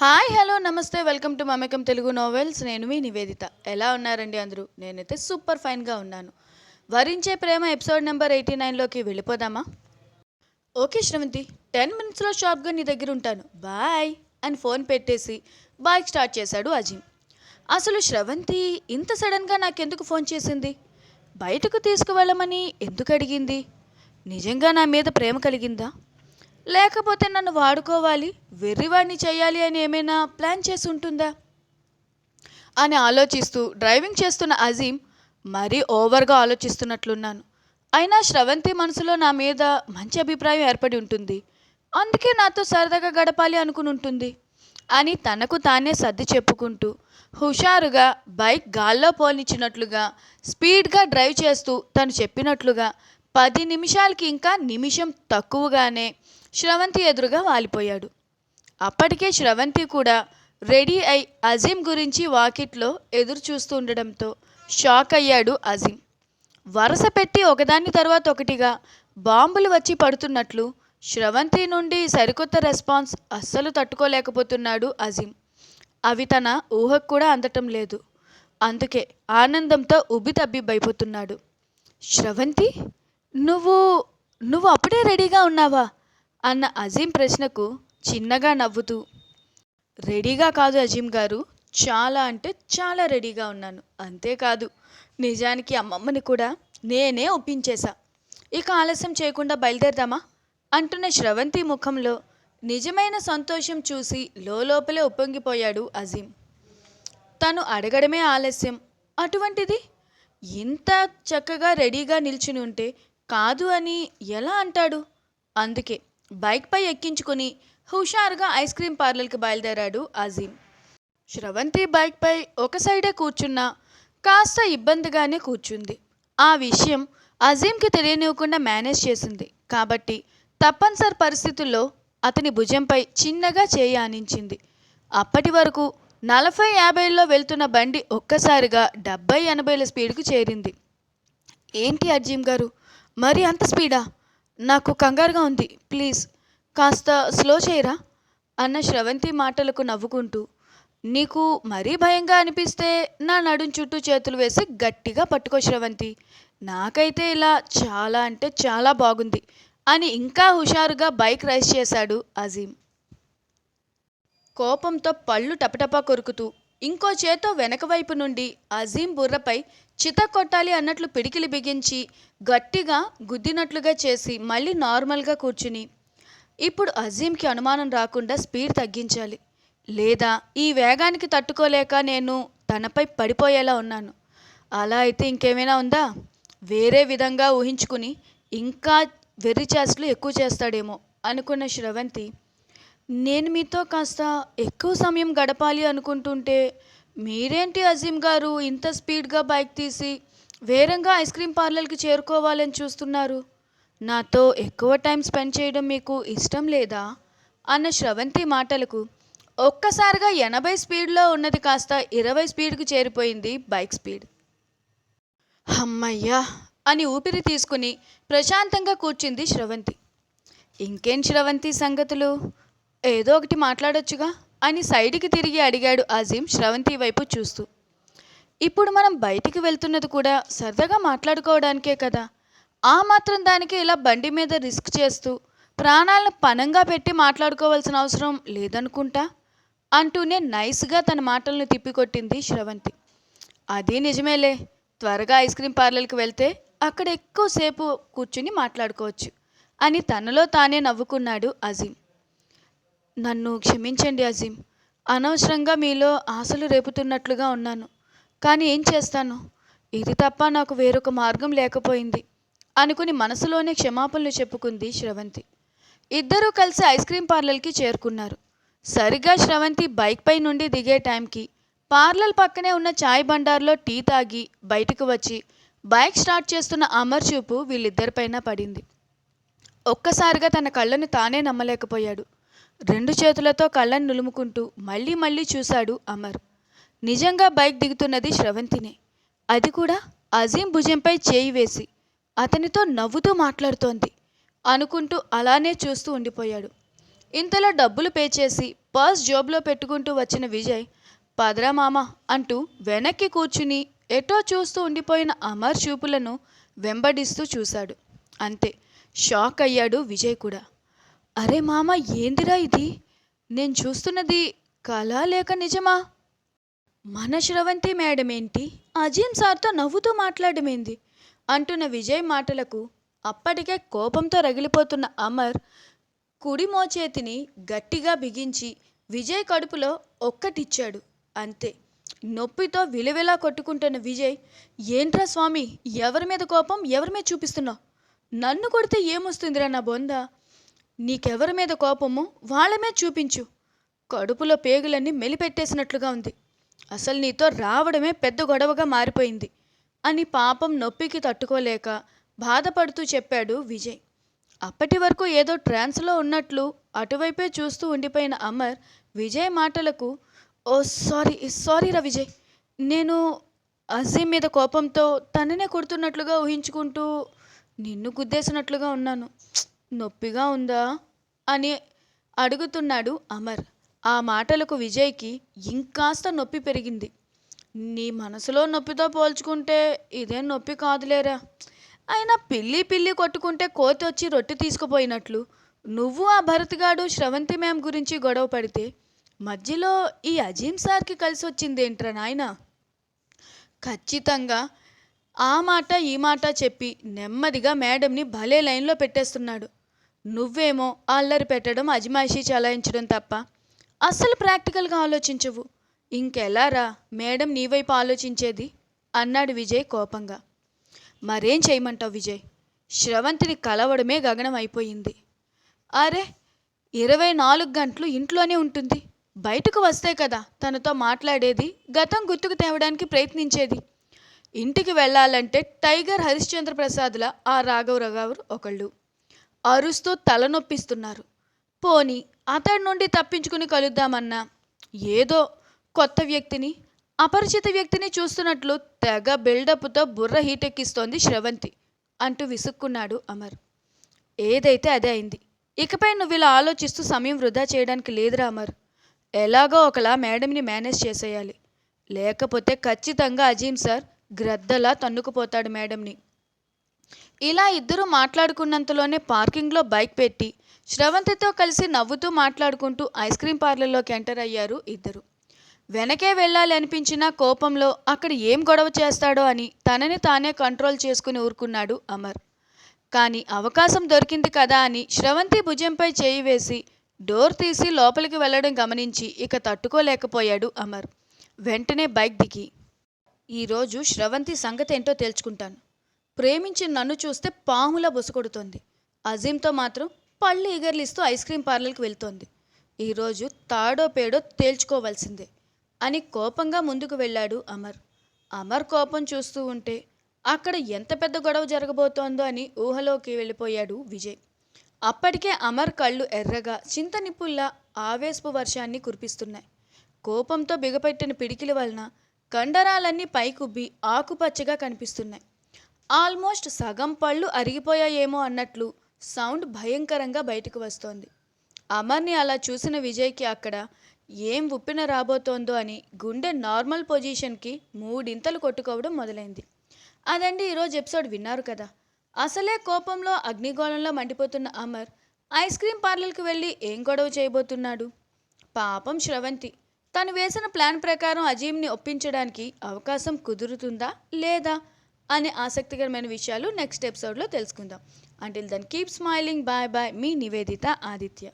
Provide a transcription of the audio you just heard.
Hi hello namaste welcome to Mamekam Telugu novels. నేను మీ నివేదిత. ఎలా ఉన్నారండి అందరూ? నేనైతే సూపర్ ఫైన్గా ఉన్నాను. వరించే ప్రేమ ఎపిసోడ్ నెంబర్ ఎయిటీ నైన్లోకి వెళ్ళిపోదామా? ఓకే శ్రవంతి. టెన్ మినిట్స్లో షాప్గా నీ దగ్గర ఉంటాను. బాయ్ అని ఫోన్ పెట్టేసి బైక్ స్టార్ట్ చేశాడు అజీమ్. అసలు శ్రవంతి ఇంత సడన్గా నాకెందుకు ఫోన్ చేసింది? బయటకు తీసుకువెళ్ళమని ఎందుకు అడిగింది? నిజంగా నా మీద ప్రేమ కలిగిందా? లేకపోతే నన్ను వాడుకోవాలి? వెర్రివాడిని చేయాలి అని ఏమైనా ప్లాన్ చేసి ఉంటుందా? అని ఆలోచిస్తూ డ్రైవింగ్ చేస్తున్న అజీం మరీ ఓవర్గా ఆలోచిస్తున్నట్లున్నాను. అయినా శ్రవంతి మనసులో నా మీద మంచి అభిప్రాయం ఏర్పడి ఉంటుంది. అందుకే నాతో సరదాగా గడపాలి అనుకుని ఉంటుంది. అని తనకు తానే సర్ది చెప్పుకుంటూ హుషారుగా బైక్ గాల్లో పోనిచ్చినట్లుగా స్పీడ్గా డ్రైవ్ చేస్తూ తను చెప్పినట్లుగా పది నిమిషాలకి ఇంకా నిమిషం తక్కువగానే శ్రవంతి ఎదురుగా వాలిపోయాడు. అప్పటికే శ్రవంతి కూడా రెడీ అయి అజీం గురించి వాకిట్లో ఎదురు చూస్తుండడంతో షాక్ అయ్యాడు అజీం వరుస పెట్టి ఒకదాని తర్వాత ఒకటిగా బాంబులు వచ్చి పడుతున్నట్లు శ్రవంతి నుండి సరికొత్త రెస్పాన్స్ అస్సలు తట్టుకోలేకపోతున్నాడు అజీం అవి తన ఊహకు కూడా అందటం లేదు. అందుకే ఆనందంతో ఉబ్బితబ్బిబ్బైపోతున్నాడు శ్రవంతి నువ్వు నువ్వు అప్పుడే రెడీగా ఉన్నావా? అన్న అజీం ప్రశ్నకు చిన్నగా నవ్వుతూ రెడీగా కాదు అజీం గారు. చాలా అంటే చాలా రెడీగా ఉన్నాను. అంతేకాదు నిజానికి అమ్మమ్మని కూడా నేనే ఒప్పించేశా ఇక ఆలస్యం చేయకుండా బయలుదేరదామా? అంటున్న శ్రవంతి ముఖంలో నిజమైన సంతోషం చూసి లోపలే ఉప్పొంగిపోయాడు అజీం. తను అడగడమే ఆలస్యం. అటువంటిది? ఇంత చక్కగా రెడీగా నిల్చుని ఉంటే కాదు అని ఎలా అంటాడు? అందుకే బైక్పై ఎక్కించుకుని హుషారుగా ఐస్ క్రీమ్ పార్లర్కి బయలుదేరాడు అజీం శ్రవంతి బైక్పై ఒక సైడే కూర్చున్నా కాస్త ఇబ్బందిగానే కూర్చుంది. ఆ విషయం అజీంకి తెలియనివ్వకుండా మేనేజ్ చేసింది. కాబట్టి తప్పనిసరి పరిస్థితుల్లో అతని భుజంపై చిన్నగా చేయి ఆనించింది. అప్పటి వరకు నలభై యాభైల్లో వెళ్తున్న బండి ఒక్కసారిగా డెబ్బై ఎనభైల స్పీడ్కు చేరింది. ఏంటి అర్జీం గారు? మరి అంత స్పీడా? నాకు కంగారుగా ఉంది. ప్లీజ్ కాస్త స్లో చేయరా? అన్న శ్రవంతి మాటలకు నవ్వుకుంటూ నీకు మరీ భయంగా అనిపిస్తే నా నడుం చుట్టూ చేతులు వేసి గట్టిగా పట్టుకో శ్రవంతి. నాకైతే ఇలా చాలా అంటే చాలా బాగుంది అని ఇంకా హుషారుగా బైక్ రైస్ చేశాడు అజీం కోపంతో పళ్ళు టపటపా కొరుకుతూ ఇంకో చేతో వెనక వైపు నుండి అజీం బుర్రపై చిత కొట్టాలి అన్నట్లు పిడికిలి బిగించి గట్టిగా గుద్దినట్లుగా చేసి మళ్ళీ నార్మల్గా కూర్చుని ఇప్పుడు అజీంకి అనుమానం రాకుండా స్పీడ్ తగ్గించాలి. లేదా ఈ వేగానికి తట్టుకోలేక నేను తనపై పడిపోయేలా ఉన్నాను. అలా అయితే ఇంకేమైనా ఉందా? వేరే విధంగా ఊహించుకుని ఇంకా వెర్రి చేష్టలు ఎక్కువ చేస్తాడేమో అనుకున్న శ్రవంతి నేను మీతో కాస్త ఎక్కువ సమయం గడపాలి అనుకుంటుంటే మీరేంటి అజీం గారు ఇంత స్పీడ్గా బైక్ తీసి వేరంగా ఐస్ క్రీమ్ పార్లర్కి చేరుకోవాలని చూస్తున్నారు? నాతో ఎక్కువ టైం స్పెండ్ చేయడం మీకు ఇష్టం లేదా? అన్న శ్రవంతి మాటలకు ఒక్కసారిగా ఎనభై స్పీడ్లో ఉన్నది కాస్త ఇరవై స్పీడ్కి చేరిపోయింది బైక్ స్పీడ్. అమ్మయ్యా అని ఊపిరి తీసుకుని ప్రశాంతంగా కూర్చుంది శ్రవంతి ఇంకేం శ్రవంతి సంగతులు? ఏదో ఒకటి మాట్లాడొచ్చుగా? అని సైడ్కి తిరిగి అడిగాడు అజీం శ్రవంతి వైపు చూస్తూ. ఇప్పుడు మనం బయటికి వెళ్తున్నది కూడా సరదాగా మాట్లాడుకోవడానికే కదా. ఆ మాత్రం దానికి ఇలా బండి మీద రిస్క్ చేస్తూ ప్రాణాలను పనంగా పెట్టి మాట్లాడుకోవాల్సిన అవసరం లేదనుకుంటా? అంటూనే నైస్గా తన మాటలను తిప్పికొట్టింది శ్రవంతి. అది నిజమేలే. త్వరగా ఐస్ క్రీమ్ పార్లర్కి వెళ్తే అక్కడ ఎక్కువసేపు కూర్చుని మాట్లాడుకోవచ్చు అని తనలో తానే నవ్వుకున్నాడు అజీం. నన్ను క్షమించండి అజీం అనవసరంగా మీలో ఆశలు రేపుతున్నట్లుగా ఉన్నాను. కానీ ఏం చేస్తాను? ఇది తప్ప నాకు వేరొక మార్గం లేకపోయింది. అనుకుని మనసులోనే క్షమాపణలు చెప్పుకుంది శ్రవంతి. ఇద్దరూ కలిసి ఐస్ క్రీమ్ పార్లర్కి చేరుకున్నారు. సరిగా శ్రవంతి బైక్పై నుండి దిగే టైంకి పార్లర్ పక్కనే ఉన్న చాయ్ బండార్లో టీ తాగి బయటకు వచ్చి బైక్ స్టార్ట్ చేస్తున్న అమర్ చూపు వీళ్ళిద్దరిపైన పడింది. ఒక్కసారిగా తన కళ్ళను తానే నమ్మలేకపోయాడు. రెండు చేతులతో కళ్ళను నులుముకుంటూ మళ్ళీ మళ్ళీ చూశాడు అమర్. నిజంగా బైక్ దిగుతున్నది శ్రవంతినే. అది కూడా అజీం భుజంపై చేయి వేసి అతనితో నవ్వుతూ మాట్లాడుతోంది. అనుకుంటూ అలానే చూస్తూ ఉండిపోయాడు. ఇంతలో డబ్బులు పే చేసి పర్స్ జోబులో పెట్టుకుంటూ వచ్చిన విజయ్ పదరా మామ అంటూ వెనక్కి కూర్చుని ఎటో చూస్తూ ఉండిపోయిన అమర్ చూపులను వెంబడిస్తూ చూశాడు. అంతే షాక్ అయ్యాడు విజయ్ కూడా. అరే మామ ఏందిరా ఇది? నేను చూస్తున్నది కళ లేక నిజమా? మన శ్రవంతి మేడం ఏంటి అజీం సార్తో నవ్వుతూ మాట్లాడమేంది? అంటున్న విజయ్ మాటలకు అప్పటికే కోపంతో రగిలిపోతున్న అమర్ కుడి మోచేతిని గట్టిగా బిగించి విజయ్ కడుపులో ఒక్కటిచ్చాడు. అంతే. నొప్పితో విలువెలా కొట్టుకుంటున్న విజయ్ ఏంట్రా స్వామి ఎవరి మీద కోపం ఎవరి మీద చూపిస్తున్నావు? నన్ను కొడితే ఏమొస్తుందిరా నా బొంద? నీకెవరి మీద కోపమో వాళ్ళమే చూపించు. కడుపులో పేగులన్నీ మెలిపెట్టేసినట్లుగా ఉంది. అసలు నీతో రావడమే పెద్ద గొడవగా మారిపోయింది అని పాపం నొప్పికి తట్టుకోలేక బాధపడుతూ చెప్పాడు విజయ్. అప్పటి వరకు ఏదో ట్రాన్స్లో ఉన్నట్లు అటువైపే చూస్తూ ఉండిపోయిన అమర్ విజయ్ మాటలకు ఓ సారీ సారీ రా విజయ్. నేను అజీం మీద కోపంతో తననే కొడుతున్నట్లుగా ఊహించుకుంటూ నిన్ను గుద్దేసినట్లుగా ఉన్నాను. నొప్పిగా ఉందా? అని అడుగుతున్నాడు అమర్. ఆ మాటలకు విజయ్కి ఇంకాస్త నొప్పి పెరిగింది. నీ మనసులో నొప్పితో పోల్చుకుంటే ఇదేం నొప్పి కాదులేరా? అయినా పిల్లి పిల్లి కొట్టుకుంటే కోతి వచ్చి రొట్టె తీసుకుపోయినట్లు. నువ్వు ఆ భరత్గాడు శ్రవంతి మ్యామ్ గురించి గొడవ పడితే మధ్యలో ఈ అజీం సార్కి కలిసి వచ్చిందేంట్రా నాయన? ఖచ్చితంగా. ఆ మాట ఈ మాట చెప్పి నెమ్మదిగా మేడంని భలే లైన్లో పెట్టేస్తున్నాడు. నువ్వేమో అల్లరి పెట్టడం అజమాయిషీ చలాయించడం తప్ప అస్సలు ప్రాక్టికల్గా ఆలోచించవు. ఇంకెలారా మేడం నీ వైపు ఆలోచించేది? అన్నాడు విజయ్ కోపంగా. మరేం చేయమంటావు విజయ్? శ్రవంతిని కలవడమే గగనం అయిపోయింది. అరే ఇరవై నాలుగు గంటలు ఇంట్లోనే ఉంటుంది. బయటకు వస్తే కదా తనతో మాట్లాడేది గతం గుర్తుకు తేవడానికి ప్రయత్నించేది. ఇంటికి వెళ్ళాలంటే టైగర్ హరిశ్చంద్ర ప్రసాద్ల ఆ రాఘవరావు గారు ఒకళ్ళు. అరుస్తూ తలనొప్పిస్తున్నారు. పోని అతడి నుండి తప్పించుకుని కలుద్దామన్నా ఏదో కొత్త వ్యక్తిని అపరిచిత వ్యక్తిని చూస్తున్నట్లు తెగ బిల్డప్తో బుర్ర హీటెక్కిస్తోంది శ్రవంతి అంటూ విసుక్కున్నాడు అమర్. ఏదైతే అదే అయింది. ఇకపై నువ్వు ఇలా ఆలోచిస్తూ సమయం వృధా చేయడానికి లేదురా అమర్. ఎలాగో ఒకలా మేడంని మేనేజ్ చేసేయాలి. లేకపోతే ఖచ్చితంగా అజీం సార్ గ్రద్దలా తన్నుకుపోతాడు మేడంని ఇలా ఇద్దరు మాట్లాడుకున్నంతలోనే పార్కింగ్లో బైక్ పెట్టి శ్రవంతితో కలిసి నవ్వుతూ మాట్లాడుకుంటూ ఐస్ క్రీం పార్లర్లోకి ఎంటర్ అయ్యారు ఇద్దరు. వెనకే వెళ్ళాలి అనిపించిన కోపంలో అక్కడ ఏం గొడవ చేస్తాడో అని తనని తానే కంట్రోల్ చేసుకుని ఊరుకున్నాడు అమర్. కానీ అవకాశం దొరికింది కదా అని శ్రవంతి భుజంపై చేయి వేసి డోర్ తీసి లోపలికి వెళ్ళడం గమనించి ఇక తట్టుకోలేకపోయాడు అమర్. వెంటనే బైక్ దిగి ఈరోజు శ్రవంతి సంగతి ఏంటో తేల్చుకుంటాను. ప్రేమించి నన్ను చూస్తే పాములా బుసకొడుతోంది అజీంతో మాత్రం పళ్ళు ఎగర్లిస్తూ ఐస్ క్రీం పార్లర్కి వెళ్తోంది. ఈరోజు తాడో పేడో తేల్చుకోవాల్సిందే అని కోపంగా ముందుకు వెళ్ళాడు అమర్. అమర్ కోపం చూస్తూ ఉంటే అక్కడ ఎంత పెద్ద గొడవ జరగబోతోందో అని ఊహలోకి వెళ్ళిపోయాడు విజయ్. అప్పటికే అమర్ కళ్ళు ఎర్రగా చింత నిప్పుల్లా ఆవేశపు వర్షాన్ని కురిపిస్తున్నాయి. కోపంతో బిగపెట్టిన పిడికిల వలన కండరాలన్నీ పైకుబ్బి ఆకుపచ్చగా కనిపిస్తున్నాయి. ఆల్మోస్ట్ సగం పళ్ళు అరిగిపోయాయేమో అన్నట్లు సౌండ్ భయంకరంగా బయటకు వస్తోంది. అమర్ని అలా చూసిన విజయ్కి అక్కడ ఏం ఉప్పిన రాబోతోందో అని గుండె నార్మల్ పొజిషన్కి మూడింతలు కొట్టుకోవడం మొదలైంది. అదండి ఈరోజు ఎపిసోడ్ విన్నారు కదా. అసలే కోపంలో అగ్నిగోళంలో మండిపోతున్న అమర్ ఐస్ క్రీమ్ పార్లర్కి వెళ్ళి ఏం గొడవ చేయబోతున్నాడు? పాపం శ్రవంతి తను వేసిన ప్లాన్ ప్రకారం అజీమ్ని ఒప్పించడానికి అవకాశం కుదురుతుందా లేదా? అనే ఆసక్తికరమైన విషయాలు నెక్స్ట్ ఎపిసోడ్లో తెలుసుకుందాం. Until then keep smiling bye bye మీ నివేదిత ఆదిత్య.